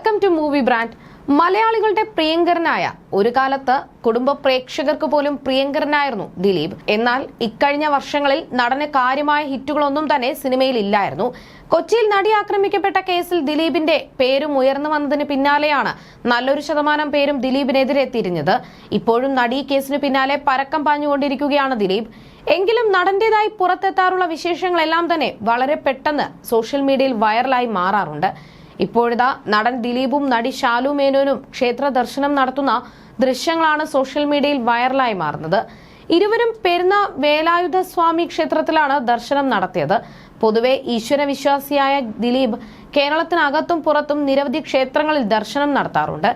Welcome to movie brand മലയാളികളുടെ പ്രിയങ്കരനായ ഒരു കാലത്ത് കുടുംബ പ്രേക്ഷകർക്ക് പോലും പ്രിയങ്കരനായിരുന്നു ദിലീപ്. എന്നാൽ ഇക്കഴിഞ്ഞ വർഷങ്ങളിൽ നടന് കാര്യമായ ഹിറ്റുകളൊന്നും തന്നെ സിനിമയിൽ ഇല്ലായിരുന്നു. കൊച്ചിയിൽ നടി ആക്രമിക്കപ്പെട്ട കേസിൽ ദിലീപിന്റെ പേരും ഉയർന്നു വന്നതിന് പിന്നാലെയാണ് നല്ലൊരു ശതമാനം പേരും ദിലീപിനെതിരെ തിരിഞ്ഞത്. ഇപ്പോഴും നടി കേസിന് പിന്നാലെ പരക്കം പാഞ്ഞുകൊണ്ടിരിക്കുകയാണ് ദിലീപ്. എങ്കിലും നടന്റേതായി പുറത്തെത്താറുള്ള വിശേഷങ്ങളെല്ലാം തന്നെ വളരെ പെട്ടെന്ന് സോഷ്യൽ മീഡിയയിൽ വൈറലായി മാറാറുണ്ട്. ഇപ്പോഴിതാ നടൻ ദിലീപും നടി ശാലു മേനോനും ക്ഷേത്ര ദർശനം നടത്തുന്ന ദൃശ്യങ്ങളാണ് സോഷ്യൽ മീഡിയയിൽ വൈറലായി മാറുന്നത്. ഇരുവരും പെരുന്ന വേലായുധ സ്വാമി ക്ഷേത്രത്തിലാണ് ദർശനം നടത്തിയത്. പൊതുവെ ഈശ്വര വിശ്വാസിയായ ദിലീപ് കേരളത്തിനകത്തും പുറത്തും നിരവധി ക്ഷേത്രങ്ങളിൽ ദർശനം നടത്താറുണ്ട്.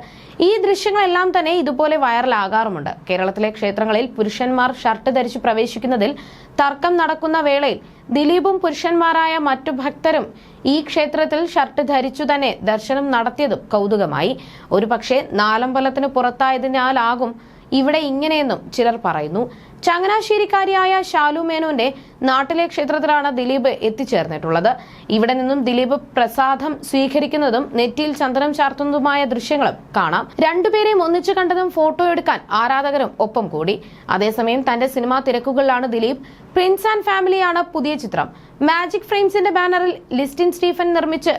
ഈ ദൃശ്യങ്ങളെല്ലാം തന്നെ ഇതുപോലെ വൈറലാകാറുമുണ്ട്. കേരളത്തിലെ ക്ഷേത്രങ്ങളിൽ പുരുഷന്മാർ ഷർട്ട് ധരിച്ച് പ്രവേശിക്കുന്നതിൽ തർക്കം നടക്കുന്ന വേളയിൽ ദിലീപും പുരുഷന്മാരായ മറ്റു ഭക്തരും ഈ ക്ഷേത്രത്തിൽ ഷർട്ട് ധരിച്ചു തന്നെ ദർശനം നടത്തിയതും കൗതുകമായി. ഒരുപക്ഷെ നാലമ്പലത്തിന് പുറത്തായതിനാലാകും ഇവിടെ ഇങ്ങനെയെന്നും ചിലർ പറയുന്നു. ചങ്ങനാശ്ശേരിക്കാരിയായ ശാലു മേനോന്റെ നാട്ടിലെ ക്ഷേത്രത്തിലാണ് ദിലീപ് എത്തിച്ചേർന്നിട്ടുള്ളത്. ഇവിടെ നിന്നും ദിലീപ് പ്രസാദം സ്വീകരിക്കുന്നതും നെറ്റിയിൽ ചന്ദനം ചാർത്തുന്നതുമായ ദൃശ്യങ്ങളും കാണാം. രണ്ടുപേരെയും ഒന്നിച്ചു കണ്ടതും ഫോട്ടോ എടുക്കാൻ ആരാധകരും ഒപ്പം കൂടി. അതേസമയം തന്റെ സിനിമാ തിരക്കുകളിലാണ് ദിലീപ്. പ്രിൻസ് ആൻഡ് ഫാമിലിയാണ് പുതിയ ചിത്രം. മാജിക് ഫ്രെയിംസിന്റെ ബാനറിൽ ലിസ്റ്റിൻ സ്റ്റീഫൻ നിർമ്മിച്ച്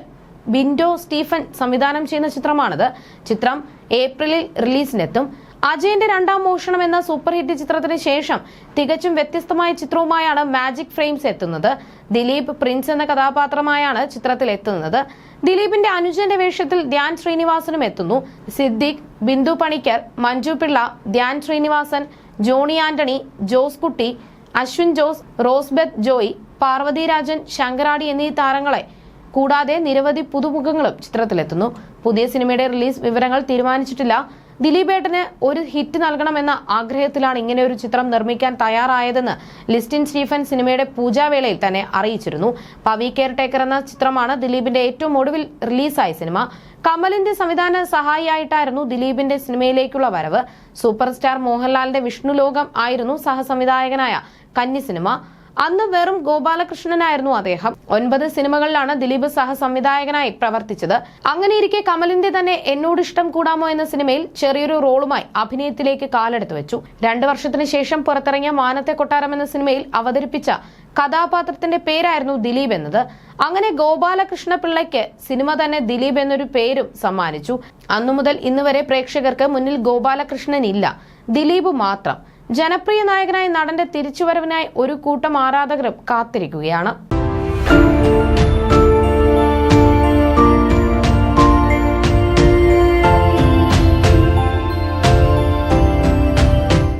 വിൻഡോ സ്റ്റീഫൻ സംവിധാനം ചെയ്യുന്ന ചിത്രമാണിത്. ചിത്രം ഏപ്രിലിൽ റിലീസിനെത്തും. അജയന്റെ രണ്ടാം മോഷണം എന്ന സൂപ്പർ ഹിറ്റ് ചിത്രത്തിന് ശേഷം തികച്ചും വ്യത്യസ്തമായ ചിത്രവുമായാണ് മാജിക് ഫ്രെയിംസ് എത്തുന്നത്. ദിലീപ് പ്രിൻസ് എന്ന കഥാപാത്രമായാണ് ചിത്രത്തിൽ എത്തുന്നത്. ദിലീപിന്റെ അനുജന്റെ വേഷത്തിൽ ധ്യാൻ ശ്രീനിവാസനും എത്തുന്നു. സിദ്ദിഖ് ബിന്ദു പണിക്കർ മഞ്ജു പിള്ള ധ്യാൻ ശ്രീനിവാസൻ ജോണി ആന്റണി ജോസ് കുട്ടി അശ്വിൻ ജോസ് റോസ്ബെത്ത് ജോയി പാർവതി രാജൻ ശങ്കരാടി എന്നീ താരങ്ങളെ കൂടാതെ നിരവധി പുതുമുഖങ്ങളും ചിത്രത്തിലെത്തുന്നു. പുതിയ സിനിമയുടെ റിലീസ് വിവരങ്ങൾ തീരുമാനിച്ചിട്ടില്ല. ദിലീപേട്ടന് ഒരു ഹിറ്റ് നൽകണമെന്ന ആഗ്രഹത്തിലാണ് ഇങ്ങനെ ഒരു ചിത്രം നിർമ്മിക്കാൻ തയ്യാറായതെന്ന് ലിസ്റ്റിൻ സ്റ്റീഫൻ സിനിമയുടെ പൂജാവേളയിൽ തന്നെ അറിയിച്ചിരുന്നു. പവി കെയർ ടേക്കർ എന്ന ചിത്രമാണ് ദിലീപിന്റെ ഏറ്റവും ഒടുവിൽ റിലീസായ സിനിമ. കമലിന്റെ സംവിധാന സഹായിയായിട്ടായിരുന്നു ദിലീപിന്റെ സിനിമയിലേക്കുള്ള വരവ്. സൂപ്പർ സ്റ്റാർ മോഹൻലാലിന്റെ വിഷ്ണുലോകം ആയിരുന്നു സഹസംവിധായകനായ കന്നി സിനിമ. അന്ന് വെറും ഗോപാലകൃഷ്ണനായിരുന്നു അദ്ദേഹം. ഒൻപത് സിനിമകളിലാണ് ദിലീപ് സഹസംവിധായകനായി പ്രവർത്തിച്ചത്. അങ്ങനെയിരിക്കെ കമലിന്റെ തന്നെ എന്നോട് ഇഷ്ടം കൂടാമോ എന്ന സിനിമയിൽ ചെറിയൊരു റോളുമായി അഭിനയത്തിലേക്ക് കാലെടുത്തു വെച്ചു. രണ്ടു വർഷത്തിന് ശേഷം പുറത്തിറങ്ങിയ മാനത്തെ കൊട്ടാരം എന്ന സിനിമയിൽ അവതരിപ്പിച്ച കഥാപാത്രത്തിന്റെ പേരായിരുന്നു ദിലീപ് എന്നത്. അങ്ങനെ ഗോപാലകൃഷ്ണ പിള്ളയ്ക്ക് സിനിമ തന്നെ ദിലീപ് എന്നൊരു പേരും സമ്മാനിച്ചു. അന്നു മുതൽ ഇന്ന് വരെ പ്രേക്ഷകർക്ക് മുന്നിൽ ഗോപാലകൃഷ്ണൻ ഇല്ല ദിലീപ് മാത്രം. ജനപ്രിയ നായകനായ നടന്റെ തിരിച്ചുവരവിനായി ഒരു കൂട്ടം ആരാധകരും കാത്തിരിക്കുകയാണ്.